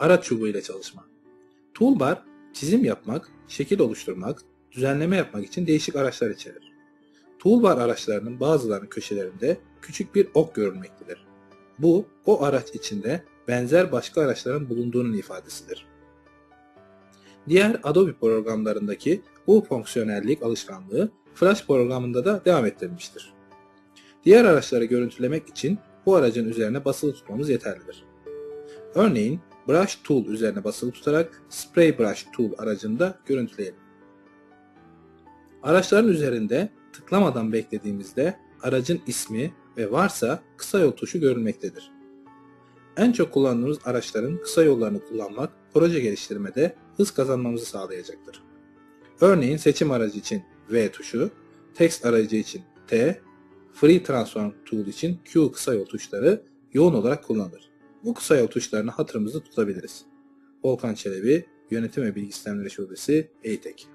Araç çubuğu ile çalışma. Toolbar, çizim yapmak, şekil oluşturmak, düzenleme yapmak için değişik araçlar içerir. Toolbar araçlarının bazılarının köşelerinde küçük bir ok görülmektedir. Bu, o araç içinde benzer başka araçların bulunduğunun ifadesidir. Diğer Adobe programlarındaki bu fonksiyonellik alışkanlığı Flash programında da devam ettirilmiştir. Diğer araçları görüntülemek için bu aracın üzerine basılı tutmamız yeterlidir. Örneğin Brush Tool üzerine basılı tutarak Spray Brush Tool aracında görüntüleyelim. Araçların üzerinde tıklamadan beklediğimizde aracın ismi ve varsa kısa yol tuşu görülmektedir. En çok kullandığımız araçların kısa yollarını kullanmak proje geliştirmede hız kazanmamızı sağlayacaktır. Örneğin seçim aracı için V tuşu, text aracı için T, Free Transform Tool için Q kısa yol tuşları yoğun olarak kullanılır. Bu kısa yol tuşlarını hatırımızda tutabiliriz. Volkan Çelebi, Yönetim ve Bilgi Sistemleri Şubesi, EYTEK.